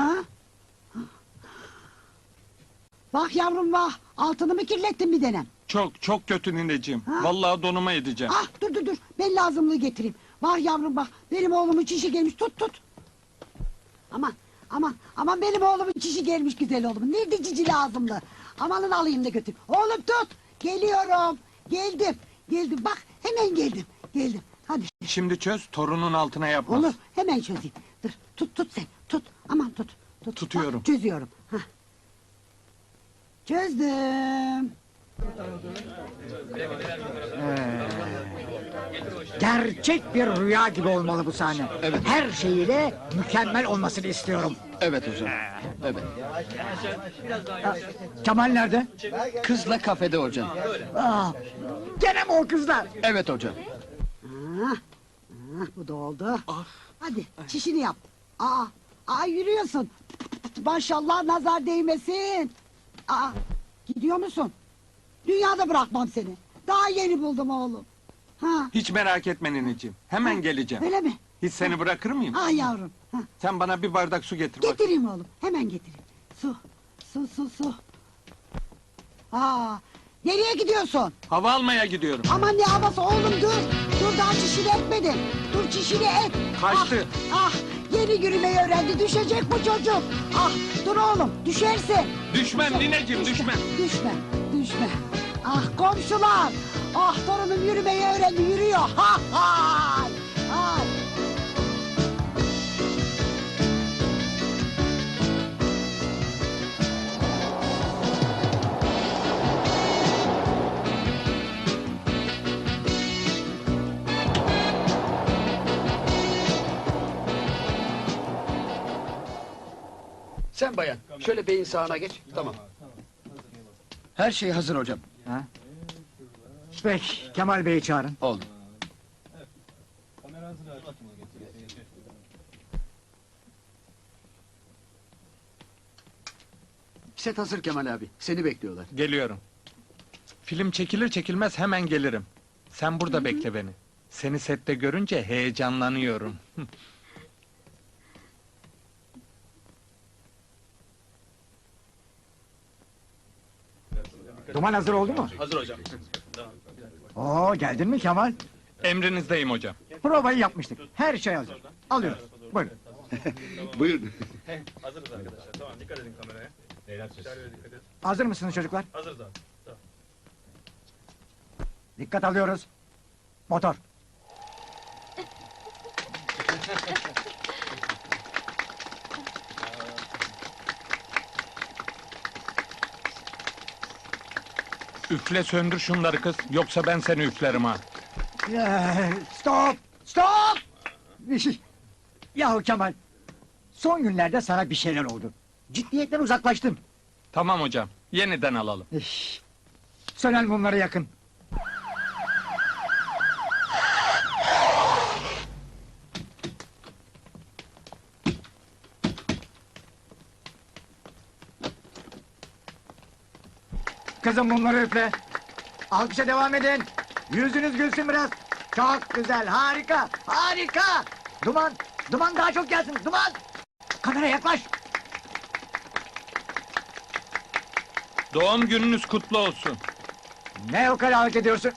Ha? Bak yavrum bak. Altını mı kirlettin bir denem? Çok çok kötü nineciğim. Ha? Vallahi donuma edeceğim. Ah dur dur dur. Ben lazımlığı getireyim. Bak yavrum bak. Benim oğlumun çişi gelmiş. Tut tut. Aman aman aman benim oğlumun çişi gelmiş güzel oğlum. Nerede cici lazımlı? Amanın alayım da götür. Oğlum tut. Geliyorum. Geldim. Geldim bak hemen geldim. Geldim. Hadi. Şimdi çöz torunun altına yapmaz. Olur hemen çözeyim. Dur tut tut sen tut. Aman tut. tut. Tutuyorum. Bak, çözüyorum. Hah. Çözdüm. Gerçek bir rüya gibi olmalı bu sahne. Her şeyiyle mükemmel olmasını istiyorum. Evet hocam. Evet. Kemal nerede? Kızla kafede hocam. Aa, gene mi o kızlar? Evet hocam. Ah, ah, bu da oldu. Hadi çişini yap. Aa, aa yürüyorsun. Maşallah nazar değmesin. Aa, gidiyor musun? Dünyada bırakmam seni. Daha yeni buldum oğlum. Ha, Hiç merak etme nineciğim. Hemen geleceğim. öyle mi? Hiç seni bırakır mıyım? Ah yavrum. Ha, Sen bana bir bardak su getir bak. getireyim oğlum. Hemen getireyim. Su, su, su, su. Aa, nereye gidiyorsun? Hava almaya gidiyorum. Aman ne havası oğlum dur. Dur daha çişini etmedin. Dur çişini et. Kaçtı. Ah, ah yeni yürümeyi öğrendi. Düşecek bu çocuk. Ah dur oğlum düşerse. Düşmem nineciğim düşmem. Düşme, düşme. Ah komşular. Ah torunum yürümeyi öğrendi yürüyor. Ha ha. Ay. Sen bayan. Şöyle beyin sağına geç. Tamam. Her şey hazır hocam. Ha? Peki, Kemal Bey'i çağırın. Oldu. Set hazır Kemal abi. Seni bekliyorlar. Geliyorum. Film çekilir çekilmez hemen gelirim. Sen burada bekle beni. Seni sette görünce heyecanlanıyorum. Duman hazır oldu mu? Hazır hocam. Oo, geldin mi Kemal? Emrinizdeyim hocam. Provayı yapmıştık. Her şey hazır. Alıyoruz. Buyurun. Buyurun. Hazırız arkadaşlar. Tamam dikkat edin kameraya. İçeriye dikkat edin. Hazır mısınız çocuklar? Hazırız abi. Dikkat alıyoruz. Motor. Üfle söndür şunları kız. Yoksa ben seni üflerim ha. Stop! Stop! Yahu Kemal, son günlerde sana bir şeyler oldu. Ciddiyetten uzaklaştın. Tamam hocam. Yeniden alalım. Sönen mumları yakın. Kızım mumları üfle. Alkışa devam edin. Yüzünüz gülsün biraz. Çok güzel, harika, harika. Duman, duman daha çok gelsin, duman. Kamera yaklaş. Doğum gününüz kutlu olsun. Ne o kadar hareket ediyorsun?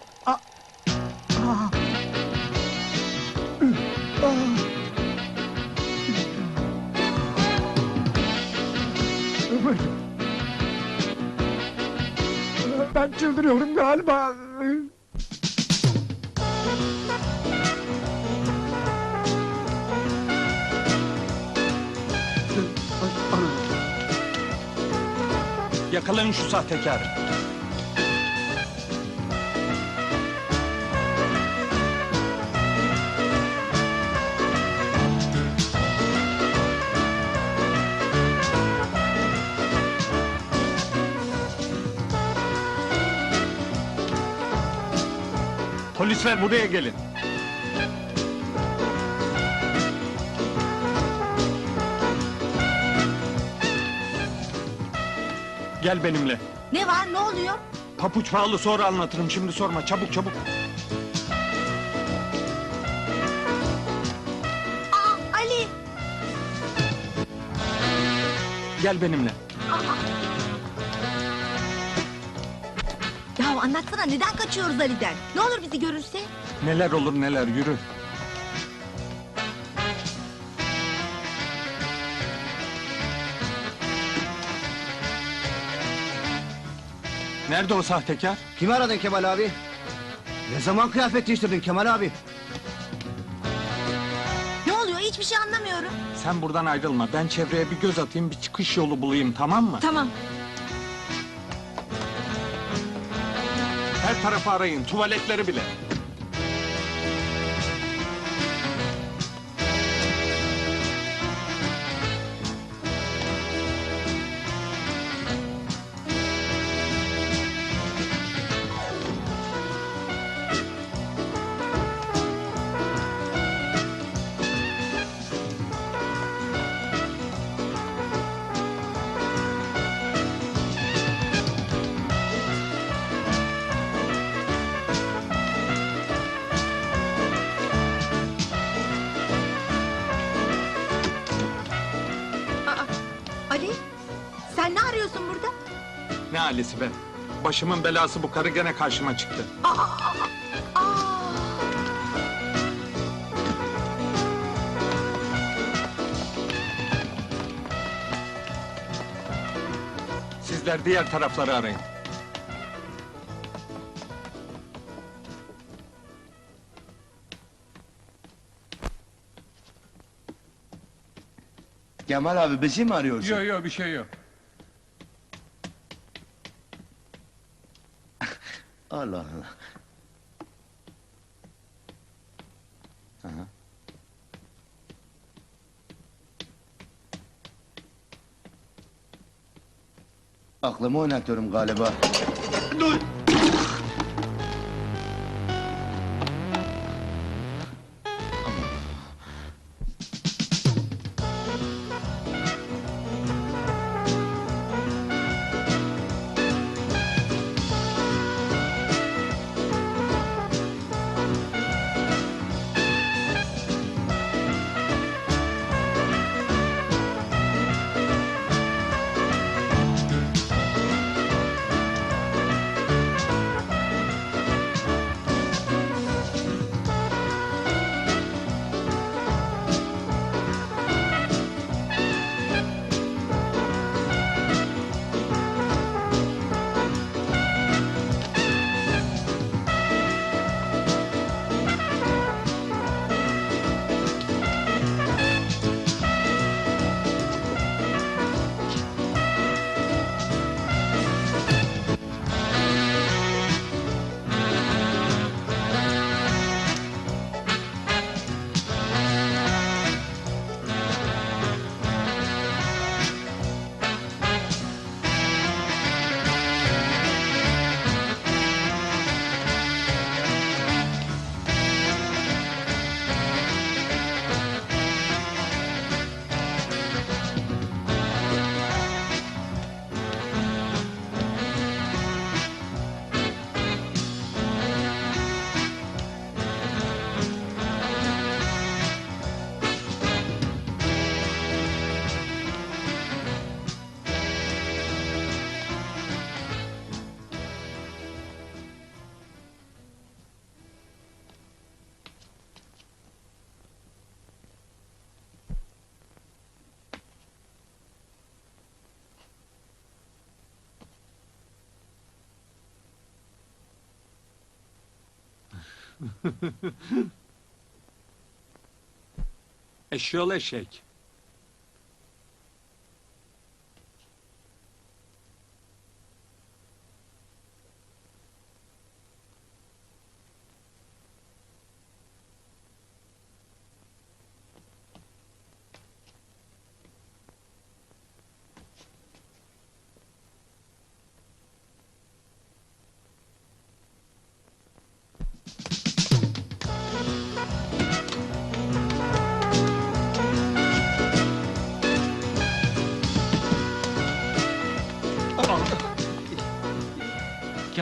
Ben çıldırıyorum galiba. Yakalayın şu sahtekarı. Polisler buraya gelin. Gel benimle. Ne var ne oluyor? Papuç pahalı sonra anlatırım şimdi sorma çabuk çabuk. Aa Ali Gel benimle. Ya anlatsana neden kaçıyoruz Ali'den? Ne olur bizi görürse? Neler olur neler yürü. Nerede o sahtekar? Kimi aradın Kemal abi? Ne zaman kıyafet değiştirdin Kemal abi? Ne oluyor hiçbir şey anlamıyorum. Sen buradan ayrılma. Ben çevreye bir göz atayım, bir çıkış yolu bulayım, tamam mı? Tamam. Her tarafı arayın, tuvaletleri bile. Ne halisi be? Başımın belası bu karı gene karşıma çıktı. Sizler diğer tarafları arayın. Kemal abi bizi mi arıyorsun? Yok yok bir şey yok. Allah Allah. Aha. Aklımı oynatıyorum galiba. Dur! Eşyol eşek.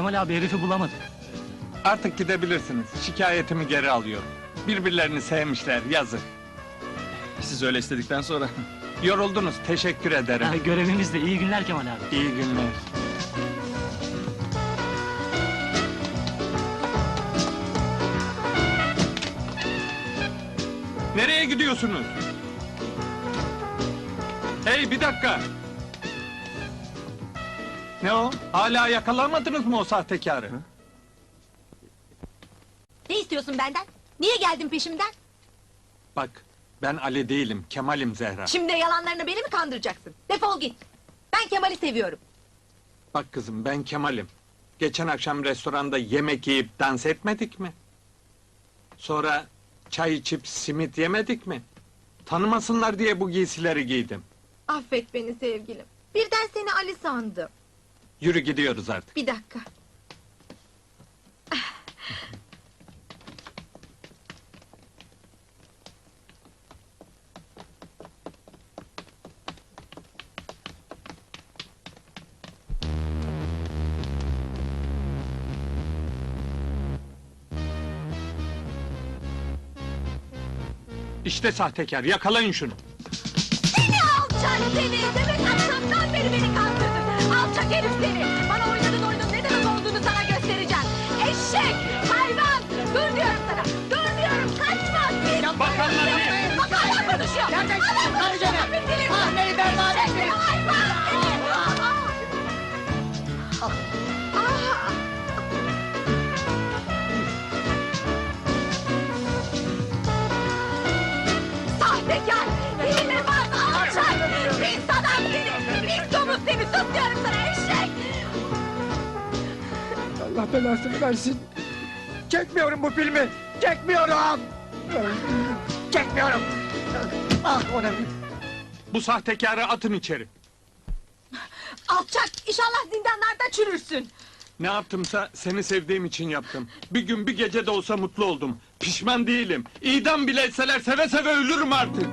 Kemal abi herifi bulamadı. Artık gidebilirsiniz. Şikayetimi geri alıyorum. Birbirlerini sevmişler, yazık. Siz öyle istedikten sonra Yoruldunuz, teşekkür ederim. Ha, görevimiz de iyi günler Kemal abi. İyi günler. Nereye gidiyorsunuz? Hey bir dakika. Ne o? Hala yakalamadınız mı o sahtekarı? Ne istiyorsun benden? Niye geldin peşimden? Bak, ben Ali değilim, Kemal'im Zehra. Şimdi yalanlarını beni mi kandıracaksın? Defol git. Ben Kemal'i seviyorum. Bak kızım, ben Kemal'im. Geçen akşam restoranda yemek yiyip dans etmedik mi? Sonra çay içip simit yemedik mi? Tanımasınlar diye bu giysileri giydim. Affet beni sevgilim. Birden seni Ali sandım. Yürü gidiyoruz artık. Bir dakika. İşte sahtekar, yakalayın şunu. Seni alçak seni! Demek akşamdan beri beni kandırdın. Allah belasını versin. Çekmiyorum bu filmi. Çekmiyorum. Çekmiyorum. Ah o ne? Bu sahtekarı atın içeri. Alçak! İnşallah zindanlarda çürürsün! Ne yaptımsa seni sevdiğim için yaptım. Bir gün bir gece de olsa mutlu oldum. Pişman değilim. İdam bile etseler seve seve ölürüm artık.